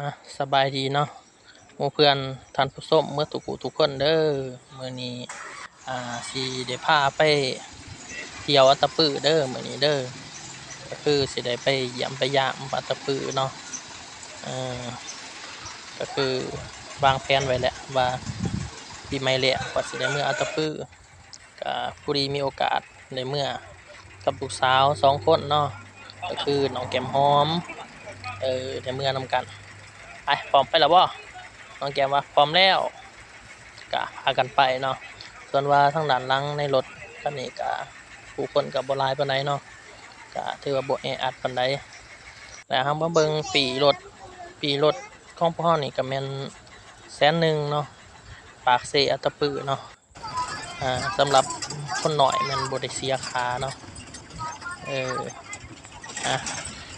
อะสบายดีเนาะมูเพื่อนท่านผู้ชมเมื่อทุกผู้ทุกคนเด้อมื้อนี้อ่าสิได้พาไปเที่ยวอัตปือเด้อมื้อนี้เด้อก็คือสิได้ไปเยี่ยมไปยามอัตปือเนาะเออก็คือวางแผนไว้แล้วว่าปีใหม่แล้ว่าสิได้เมื่ออัตปือก็ผู้ดีมีโอกาสได้เมื่อกับลูกสาวสองคนเนาะก็คือน้องแก้มหอมเออในเมื่อนำกัน ไปพร้อมไปแล้วบ่น้องแกมว่าพร้อมแล้วกะพากันไปเนาะส่วนว่าทางด้านหลังในรถคันนี้กะผู้คนกับบ่หลายปานใดเนาะกะถือว่าบ่แออัดปานใดแล้วเฮามาเบิ่งปีรถปีรถของพ่อนี่ก็แม่นแสนหนึ่งเนาะปากเซอัตตปือเนาะอ่าสำหรับคนหน่อยแมันบ่ได้เสียคาเนาะเอออะ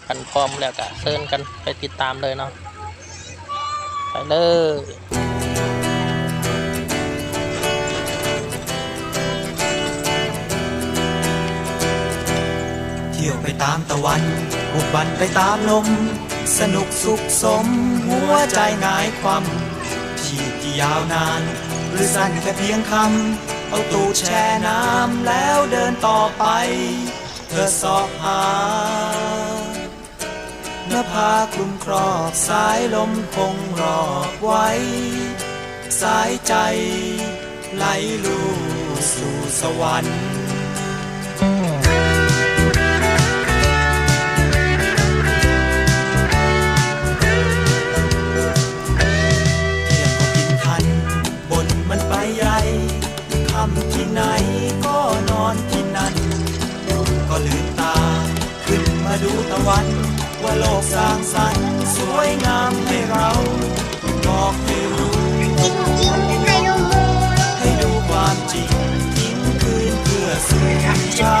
กันพร้อมแล้วก็เชิญกันไปติดตามเลยเนาะ ไปเลยเที่ยวไปตามตะวันบุกบันไปตามลม สนุกสุขสม หัวใจงายความที่ที่ยาวนาน หรือสั้นแค่เพียงคำเอาตูดแช่น้ำแล้วเดินต่อไป เธอสอบหา น้าผาคลุมครอบสายลมคงรอบไว้ สายใจ ไหลลู่สู่สวรรค์เที่ยงก็กินทันบนมันไปใหญ่คำที่ไหนก็นอนที่นั่นก็ลืมตา ขึ้นมาดูตะวัน ว่าโลกสร้างสรรค์สวยงามให้เราบอกให้รู้ให้ดูความจริงทิ้งคืนเพื่อสู่เช้าให้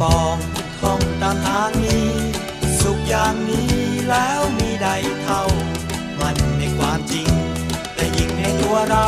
ปองต้องตามทางนี้ สุขอย่างนี้แล้วมีใดเท่า มันในความจริง แต่ยิ่งในตัวเรา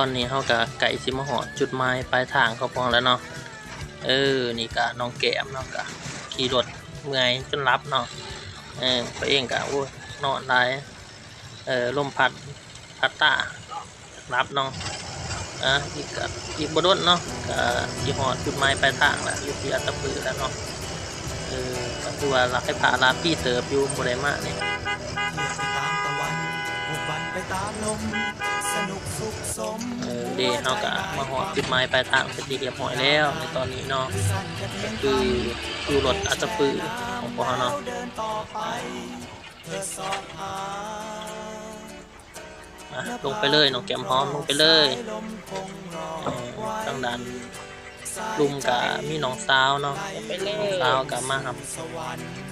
อะตอนนี้เฮาก็ไก่สิมาหอดจุดหมายปลายทางเขาพองแล้วเนาะเออนี่ก็น้องแก้มเนาะก็ขี่รถเมื่อยจนรับเนาะเออไปเองก็โอ้ยนอนหลายเออลมพัดพัดตารับเนาะอะอีกก็อีกบ่โดเนาะก็สิหอดจุดหมายปลายทางแล้วอยู่ที่อัตตปือแล้วเนาะเออก็คือว่ารักให้พาลาพี่เติบอยู่บ่ได้มานี่เที่ยวไปตา ไปตามลมสนุกสุขสมเดเฮาก็มาหอดจุดหมายปลายทางเป็นที่เรียบร้อยแล้ว ในตอนนี้เนาะก็คืออยู่รถอัตตปือของพวกเราเนาะเดินต่อเธอสอบหาะลงไปเลยน้องแก้มหอมลงไปเลยลมคงรอเออทางด้านลุมกับมีน้องสาวเนาะน้องสาวกับมาหับ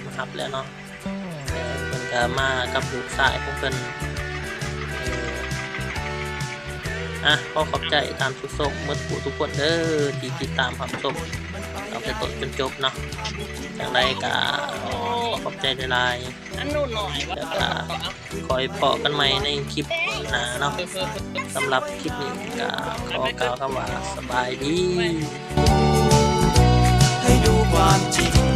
มาหับแล้วเนาะเออเพิ่นก็มากับลูกชายของเพิ่น อะขอขอบใจตามทุกส่งเมื่อผู้ทุกคนเด้อที่ติดตามรับชมมันไปเอาไปต้นจนจบเนาะอย่างไรก็ขอบใจหลายๆอันนู้นหน่อยว่าแล้วก็คอยเพาะกันใหม่ในคลิปหน้าเนาะสำหรับคลิปนี้ก็ขอกล่าวคำว่าสบายดี ให้ดูความจริง